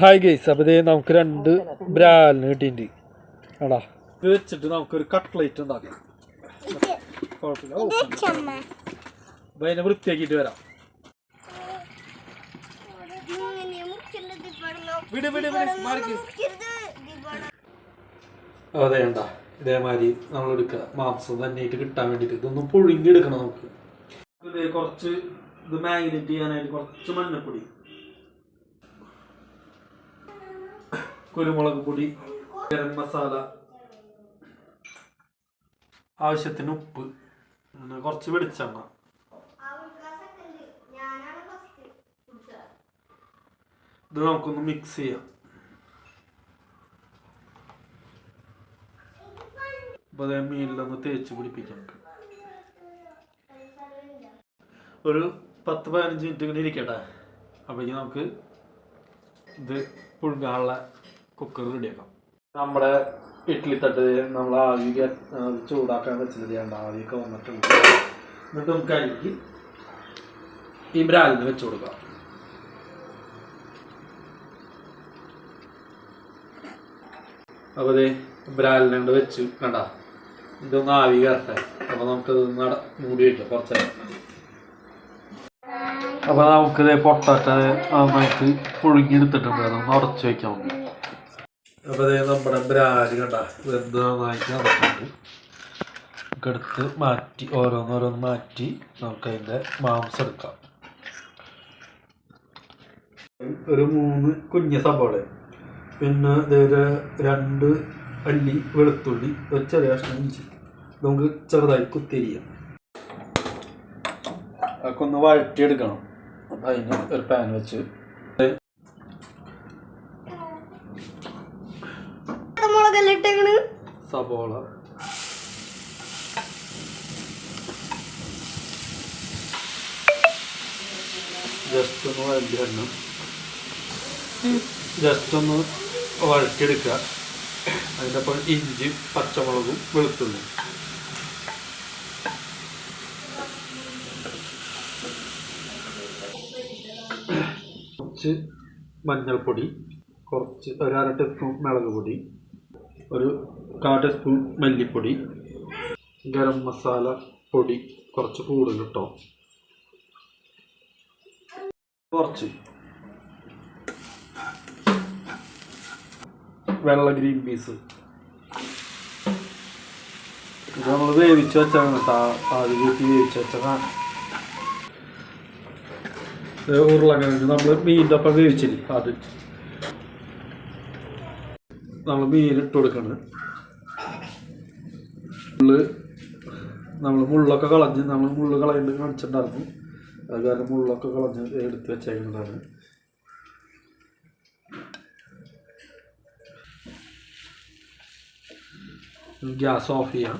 Hi guys അപ്പോൾ ഇതേ നമുക്ക് രണ്ട് ബ്രാലിന് കിട്ടിയിട്ടുണ്ട്. ആടാ ഇത് വെച്ചിട്ട് നമുക്കൊരു കട്ട്ലേറ്റ് ഉണ്ടാക്കാം. കുഴപ്പമില്ല. ഓ, അപ്പൊ അതിനെ വൃത്തിയാക്കിയിട്ട് വരാം. വിട് അതെ ഇതേമാതിരി നമ്മൾ എടുക്കുക മാംസം തന്നെയായിട്ട് കിട്ടാൻ വേണ്ടിയിട്ട്. ഇതൊന്നും പുഴുങ്ങിയെടുക്കണം നമുക്ക്. കുറച്ച് ഇത് മാഗ്നറ്റ് ചെയ്യാനായിട്ട് കുറച്ച് മഞ്ഞപ്പൊടി. കുരുമുളക് പൊടി ഗരം മസാല ആവശ്യത്തിന് ഉപ്പ് കുറച്ച് വെളിച്ചെണ്ണ. ഇത് നമുക്കൊന്ന് മിക്സ് ചെയ്യാം. അപ്പോൾ അതേ മീനിലൊന്ന് തേച്ച് പിടിപ്പിക്കാം ഒരു പത്ത് പതിനഞ്ച് മിനിറ്റ് ഇങ്ങനെ ഇരിക്കട്ടെ. അപ്പോഴേക്കും നമുക്ക് ഇത് പുഴുങ്ങാനുള്ള കുക്കർ റെഡിയാക്കാം. നമ്മുടെ ഇഡ്ഡലി തട്ട് നമ്മൾ ആവി ചൂടാക്കാൻ വെച്ചത് ചെയ്യണ്ട ആവിയൊക്കെ വന്നിട്ടുണ്ട്. എന്നിട്ട് നമുക്ക് അരിക്ക് ഈ ബ്രാലിന് വെച്ച് കൊടുക്കാം. അപ്പോൾ അതെ ബ്രാലിനെ കൊണ്ട് വെച്ച് കണ്ട. ഇതൊന്ന് ആവി കയറട്ടെ. അപ്പോൾ നമുക്ക് നട മൂടി വയ്ക്കാം കുറച്ച് അപ്പൊ നമുക്കിത് പൊട്ടാറ്റ നന്നായിട്ട് പുഴുങ്ങിയെടുത്തിട്ടുണ്ട്. അതൊന്ന് ഉടച്ച് വേണ്ടി അപ്പോൾ നമ്മുടെ ബ്രാൽ കണ്ട. വെന്ത് നന്നായിട്ട് വന്നിട്ടുണ്ട് നമുക്ക് മാറ്റി ഓരോന്നോരോന്ന് മാറ്റി നമുക്ക് അതിന്റെ മാംസം എടുക്കാം. ഒരു മൂന്ന് കുഞ്ഞ സവാള പിന്നെ ഇതേ രണ്ട് അല്ലി വെളുത്തുള്ളി ഒരു ചെറിയ കഷ്ണം ഇഞ്ചി. നമുക്ക് ചെറുതായി കുത്തിരിയാം അതൊക്കെ ഒന്ന് വഴറ്റിയെടുക്കണം. അപ്പം അതിന് ഒരു പാൻ വെച്ച് സബോള ജസ്റ്റ് ഒന്ന് വഴറ്റി വരണം ജസ്റ്റ് ഒന്ന് വഴറ്റിയെടുക്കുക. അതിന്റെ ഒപ്പം ഇഞ്ചി പച്ചമുളകും വെളുത്തുള്ളി കുറച്ച് മഞ്ഞൾപ്പൊടി കുറച്ച് ഒരു അര ടീസ്പൂൺ മുളക് പൊടി ഒരു കാ സ്പൂൺ മല്ലിപ്പൊടി ഗരം മസാല പൊടി കുറച്ച് കൂടുതൽ കിട്ടോ കുറച്ച്. വെള്ള ഗ്രീൻ പീസ്. ഇത് നമ്മൾ വേവിച്ച് വെച്ചാണ് കേട്ടോ. ആദ്യം വീട്ടിൽ വേവിച്ച് വെച്ചതാണ്. ഉരുളക്കിഴങ്ങ് നമ്മൾ മീന്റെ ഒപ്പം വേവിച്ചില്ലേ? അത്. നമ്മൾ മീൻ ഇട്ട് കൊടുക്കണം. മുള്ള് നമ്മൾ മുള്ളൊക്കെ കളഞ്ഞ് നമ്മൾ മുള്ള് കളയുന്നത് കാണിച്ചിട്ടുണ്ടായിരുന്നു. അത് കാരണം മുള്ളൊക്കെ കളഞ്ഞ് എടുത്ത് വെച്ചേക്കുന്നതാണ്. ഗ്യാസ് ഓഫ് ചെയ്യാം.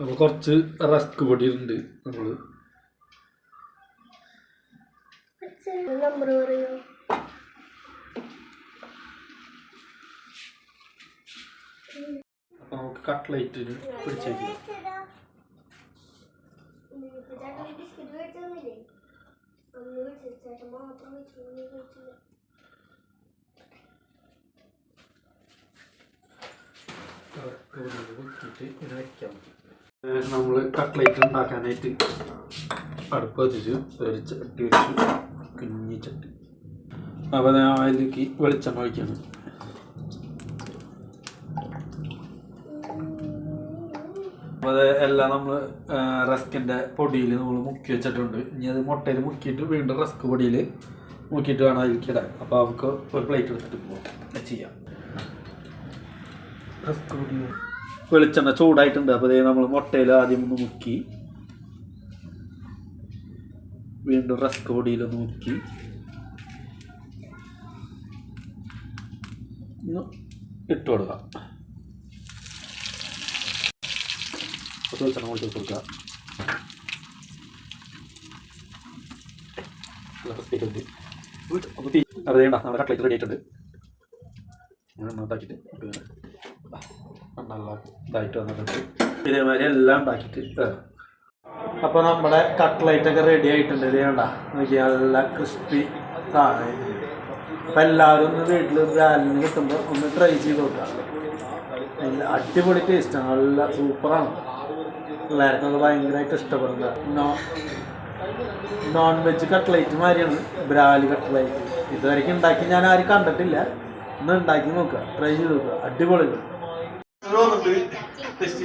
അപ്പോൾ കുറച്ച് റസ്ക് പൊടി ഉണ്ട് നമ്മൾ നമ്പർ പറയൂ? അപ്പോൾ നമുക്ക് കട്ട്ലൈറ്റിന് പിടിച്ചേക്കാം. നമ്മൾ കട്ട്ലൈറ്റ് ഉണ്ടാക്കാനായിട്ട് അടുപ്പ് വെച്ചു ഒരു ചട്ടി വെച്ചു കുഞ്ഞി ചട്ടി. അപ്പോൾ ഞാൻ അതിലേക്ക് വെളിച്ചെണ്ണ ഒഴിക്കാണ്. അപ്പോൾ അത് എല്ലാം നമ്മൾ റസ്കിന്റെ പൊടിയിൽ നമ്മൾ മുക്കി വെച്ചിട്ടുണ്ട്. ഇനി അത് മുട്ടയിൽ മുക്കിയിട്ട് വീണ്ടും റസ്ക് പൊടിയിൽ മുക്കിയിട്ട് വേണം അതിലേക്ക് ഇടാൻ. അപ്പോൾ നമുക്ക് ഒരു പ്ലേറ്റ് എടുത്തിട്ട് പോകാം ചെയ്യാം. റസ്ക് പൊടി. വെളിച്ചെണ്ണ ചൂടായിട്ടുണ്ട്. അപ്പോൾ ഇതേ നമ്മൾ മുട്ടയിൽ ആദ്യം ഒന്ന് മുക്കി വീണ്ടും റസ്ക് പൊടിയിൽ ഒന്ന് മുക്കി. ഇട്ട് കൊടുക്കാം. കുറച്ച് വെളിച്ചെണ്ണ കൊണ്ട് കൊടുക്കുക. അപ്പോൾ തീ അത് വേണ്ട നമ്മുടെ കട്ട്ലേറ്റ് റെഡി ആയിട്ടുണ്ട് അങ്ങനെ നന്നാക്കിയിട്ട് നല്ല ഇതായിട്ട് വന്നിട്ടുണ്ട് ഇതേമാതിരി എല്ലാം ഉണ്ടാക്കിയിട്ട് അപ്പോൾ നമ്മുടെ കട്ട്ലൈറ്റ് ഒക്കെ റെഡി ആയിട്ടുണ്ട്. ഇത് വേണ്ട നല്ല ക്രിസ്പി സാധനം അപ്പം എല്ലാവരും ഒന്ന് വീട്ടിൽ ബ്രാലിന് കിട്ടുമ്പോൾ ഒന്ന് ട്രൈ ചെയ്ത് നോക്കുക അടിപൊളി ടേസ്റ്റാണ് നല്ല സൂപ്പറാണ് പിള്ളേർക്കൊക്കെ ഭയങ്കരമായിട്ട് നോ നോൺ വെജ് കട്ട്ലൈറ്റ് മാതിരിയാണ് ബ്രാലി കട്ട്ലൈറ്റ് ഇതുവരെയ്ക്ക് ഉണ്ടാക്കി ഞാൻ ആരും കണ്ടിട്ടില്ല. ഒന്ന് ഉണ്ടാക്കി നോക്കുക ട്രൈ ചെയ്ത് നോക്കുക അടിപൊളി. ടെസ്റ്റ്